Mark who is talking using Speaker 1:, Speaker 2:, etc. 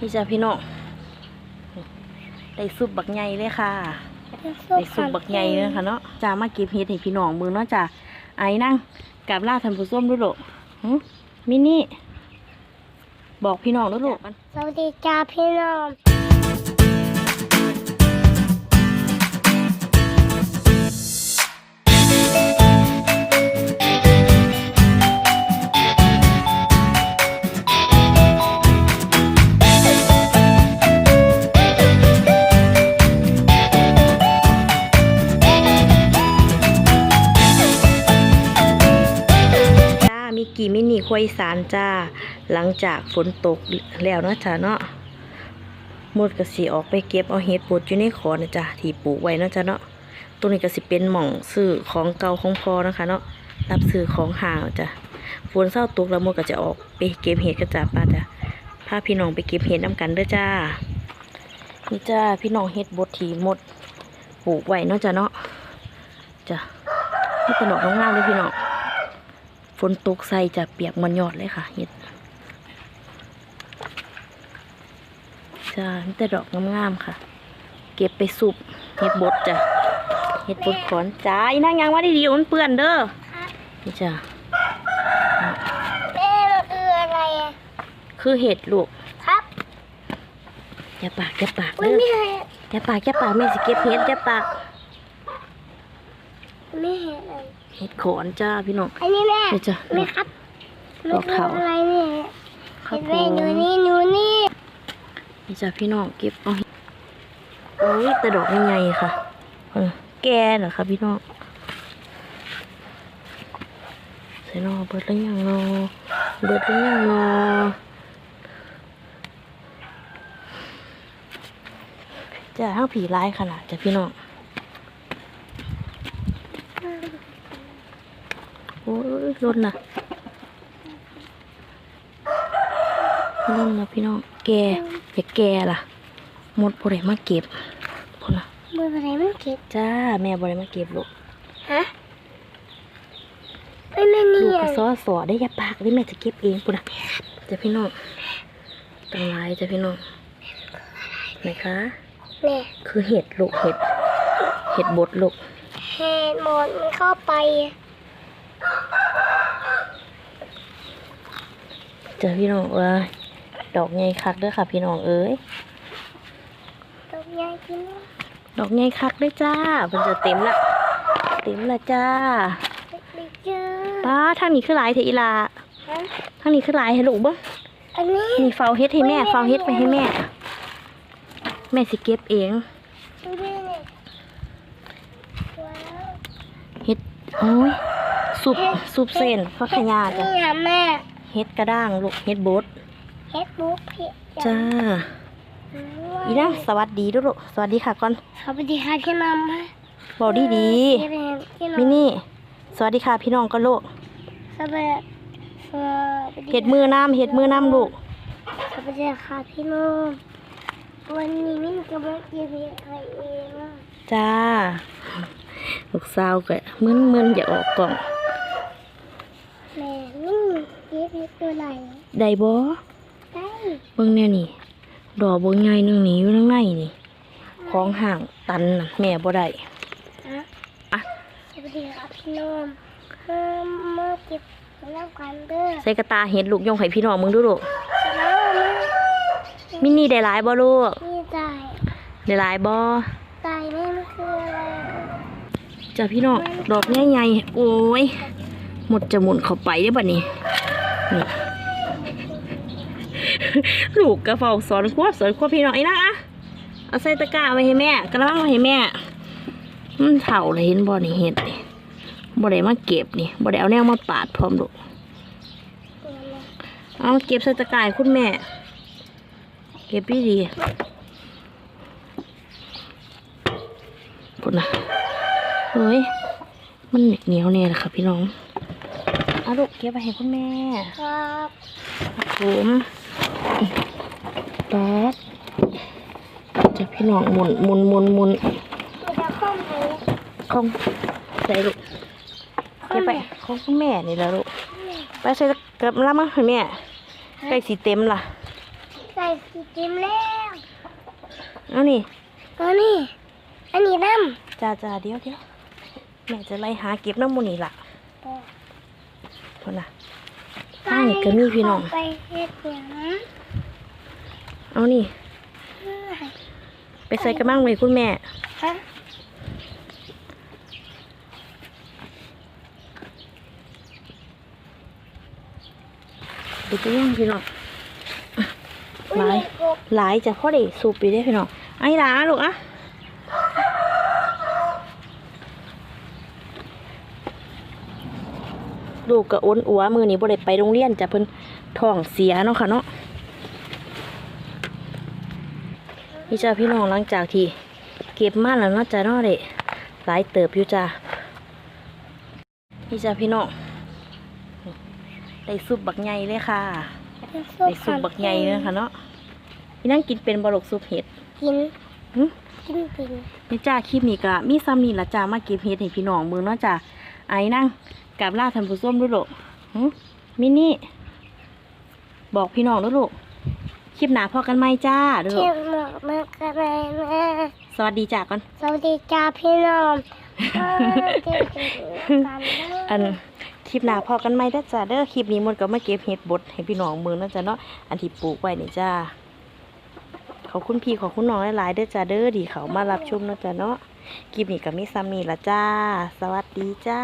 Speaker 1: นี่จ้ะพี่น้องได้ซุปบักใหญ่เลยค่ะได้ซุปบักใหญ่เลยค่ะเนาะจ้ามาเก็บเห็ดให้พี่น้องมือเนาะจ้าไอ้นั่งกับล่าท่านผู้ชมด้วยลูกหึมินี่บอกพี่น้องด้วยลูก
Speaker 2: สวัสดีจ้าพี่น้อง
Speaker 1: กี่มินิควายสารจ้า หลังจากฝนตกแล้วนะจ้าเนาะมดก็สิออกไปเก็บเอาเห็ดบดอยู่ในขอนะจ้าที่ปลูกไว้นะจ้าเนาะตรงนี้ก็สิเป็นหม่องซื้อของเก่าของพอนะคะเนาะรับซื้อของห่าวจ้ะฝนเศร้าตกแล้วมดก็จะออกไปเก็บเห็ดกันจ้าป้าจ้ะพาพี่น้องไปเก็บเห็ดน้ำกันเด้อจ้านี่จ้าพี่น้องเห็ดบดทีหมดปลูกไว้เนาะจ้าเนาะจ้ะนี่เป็นดอกงามเลยพี่น้อง ฝนตกใส่จะเปียกมันยอดเลยค่ะเห็ดจ้ามีแต่ดอกงามๆค่ะ เก็บไปสุบเห็ดบดจ้ะเห็ดบดขอนจ้าอีนางยังว่าดีๆมันเปื้อนเด้อนี่จ้ะ
Speaker 2: แม่มันคืออะไรอะ
Speaker 1: คือเห็ดลูก
Speaker 2: ครับ
Speaker 1: อย่าปากอย่าปาก
Speaker 2: ไม่
Speaker 1: เด้อ
Speaker 2: มีอะไร
Speaker 1: อย่าปากอย่าปากแม่สิเก็บเห็ดอย่าปาก
Speaker 2: ไม่เห็นอะไร
Speaker 1: เห็ดขอนจ้าพี่น้อง
Speaker 2: อันนี้แม่
Speaker 1: นี่จ้ะ
Speaker 2: แม่ครับ
Speaker 1: ดอกขาว
Speaker 2: มันคืออะไรเนี่ย
Speaker 1: ครั
Speaker 2: เห็
Speaker 1: บ
Speaker 2: น
Speaker 1: ผ
Speaker 2: ไหม
Speaker 1: ม
Speaker 2: หนูนี่หนูนี่
Speaker 1: นี่จ้ะพี่น้องเก็บเอาเห็ดโอ้ยแต่ดอกใหญ่ๆค่ะเออแก่เหรอคะพี่น้องใส่นอเบิดแล้วยังนอเบิดแล้วยังนอจะทั้งผีร้ายขนาดจะพี่น้อง โอ้ยรถน่ะรถนะพี่น้อง แกอย่าแกล่ะ หมดบริมาเก็บพุ่นน่ะ
Speaker 2: มืออะไรมันคิด
Speaker 1: จ้า แม่บริมาเก็บลูก
Speaker 2: ฮะไม่ไม่นี่
Speaker 1: ลูก
Speaker 2: อะ
Speaker 1: ก็ซอสอได้อยาปากได้แม่จะเก็บเองปุ่นนะจะพี่น้องตังลายจะพี่น้องไหนคะ
Speaker 2: แม่
Speaker 1: คือเห็ดลูกเห็ด เห็ดบดลูก
Speaker 2: เห็ดหมดมันเข้าไป
Speaker 1: เจอพี่น้องเอ้ยดอกใหญ่คักเด้อค่ะ พี่น้องเอ้ย
Speaker 2: ตกใหญ่กิน
Speaker 1: ดอกใหญ่คักเด้อจ้ามันจะเต็มละเต็มละจ้า
Speaker 2: เด็กเจอ
Speaker 1: ป้าทางนี้คือหลายเทอีลา
Speaker 2: ฮะ
Speaker 1: ทางนี้คือหลายให้ลูกบ้าง
Speaker 2: อันนี้
Speaker 1: นี่เฝ้าเฮ็ดให้แม่เฝ้าเฮ็ดไปให้แม่ แม่สิเก็บเอง
Speaker 2: ดูดิเนี่ยว้าว
Speaker 1: เฮ็ดโอ้ย ซุปซุปเส้นฟักขยาจ้ะ
Speaker 2: นี่อะแม่
Speaker 1: เฮ็ดกระด้างลูกเฮ็ดบด
Speaker 2: เฮ็ดบุ๊กพี่
Speaker 1: จ้าอีนะสวัสดีด้วยลูกสวัสดีค่ะก่อน
Speaker 2: สวัสดีค่ะพี่น้องค่ะ
Speaker 1: บอกดีดี
Speaker 2: พี่น้องพี่น้อง
Speaker 1: มินี่สวัสดีค่ะพี่น้องก็ลูก
Speaker 2: สวัสดีสวัสดี
Speaker 1: เฮ็ดมือน้ำเฮ็ดมือน้ำลูก
Speaker 2: สวัสดีค่ะพี่น้องวันนี้มิ้นกับเมื่อกี้พี่ใครเองอะ
Speaker 1: จ้าลูกสาวก็มึนมึนๆอย่าออกกล่อง
Speaker 2: แม่มิ้นเก็บเห็ดตัวไหน
Speaker 1: ได้บ่
Speaker 2: ได้
Speaker 1: เบิ่งแน่นี่ ดอกบ่ใหญ่หนึงนี่อยู่ข้างในนี่ ของห่างตันน่ะแม่บ่ได้
Speaker 2: ฮะ
Speaker 1: อะ
Speaker 2: สวัสดีค่ะพี่น้องเมื่อเมื่อเก็บแล้วกันเด้อ
Speaker 1: ใส่กระตาเฮ็ดลูกยงให้พี่น้องมึงดูลูก
Speaker 2: แล้วเมื่อ
Speaker 1: มินี่ได้หลายบ่ลูก
Speaker 2: นี่ตาย
Speaker 1: ได้หลายบ่
Speaker 2: ตายนี่มันคืออะไรอะ
Speaker 1: จ้าพี่น้องดอกใหญ่ๆโอ้ยหมดจะหมุนเข้าไปได้อบัดนี้นี่ ลูกกระเฝ้าสอนควบสอนควบพี่น้องไอ้นะอะเอาใส่ตะกร้าไว้ให้แม่กระมังไว้ให้แม่มันเถ่าเลยเห็นบ่อนี่เห็ดนี่บ่ได้มาเก็บนี่บ่ได้เอาแนวมาปาดพร้อมลูเอาเก็บใส่ตะกร้าคุณแม่ เก็บดีดีๆปุ่นนะเฮ้ยมันเหนียวเนี่ยแหละค่ะพี่น้อง เอาลูกเก็บไปให้คุณแม่
Speaker 2: ครับ
Speaker 1: ผมแป๊ดจะพี่น้องหมุนหมุนหมุนหมุน
Speaker 2: จะเข้าไหน
Speaker 1: ของใส่ลูกเก็บไปของคุณแม่นี่แหละลูก ไปใส่เกับละมั้งให้แม่ใกล้สีเต็มล่ะ
Speaker 2: ใส่สีเต็มแล้ว
Speaker 1: เอานี่
Speaker 2: เอานี่ อันนี้น้ำ
Speaker 1: จ้าจ้าเดี๋ยวเดี๋ยวแม่จะไล่หาเก็บน้ำมูนี่ล่ะำคนน่ะข้างนี้ก็มีพี่น้อง
Speaker 2: ไปเฮ็ดหยัง
Speaker 1: เอานี่ ไปใส่กระมังไว้คุณแม่
Speaker 2: ฮะ
Speaker 1: ดูตัวอย่างพี่น้อง
Speaker 2: อุ้ย
Speaker 1: หลาย
Speaker 2: มีกบ
Speaker 1: หลายจะพ่อได้สูบไปได้พี่น้องไอ้หลาลูกอะ ลูกกับอ้นอัวมือนี้บ่ได้ไปโรงเรียนจ้ะเพิ่นท้องเสียเนาะค่ะเนาะนี่จ้าพี่น้องหลังจากที่เก็บมาแล้วเนาะจ้ะเนาะเด็หลายเติบอยู่จ้านี่จ้าพี่น้องได้ซุปบักใหญ่เลยค่ะได้ซุปบักใหญ่เลยค่ะเนาะพี่นั่งกินเป็นบลกซุปเห็ด
Speaker 2: กิน
Speaker 1: หึ
Speaker 2: กินเป็น
Speaker 1: นี่จ้าคลิปนี้ก็มีซ้ำนี่ละจ้ามาเก็บเห็ดให้พี่น้องมือเนาะจ้าไอ้นั่ง กับลาท่านผู้ชมด้วยลูกหึมินี่ บอกพี่น้องด้วยลูกคลิปหนาพอกันไหมจ้าด้วยลู
Speaker 2: เที่ย
Speaker 1: ก
Speaker 2: วหมอกมากกันเลยนะ
Speaker 1: สวัสดีจ้าก่อน
Speaker 2: สวัสดีจ้าพี่น้องเออเจอกันเด้อ
Speaker 1: อันคลิปหนาพอกันไหมเด้อจ้าเด้อคลิปนี้มันก็มาเก็บเห็ดบดให้พี่น้องมือเนาะจ้าเนาะอันที่ปลูกไว้นี่จ้าขอบคุณพี่ขอบคุณน้องหลายๆเด้อจ้าเด้อดีเขามารับชมเนาะจ้าเนาะคลิปนี้ก็มีซ้ำนี่ละจ้า สวัสดีจ้า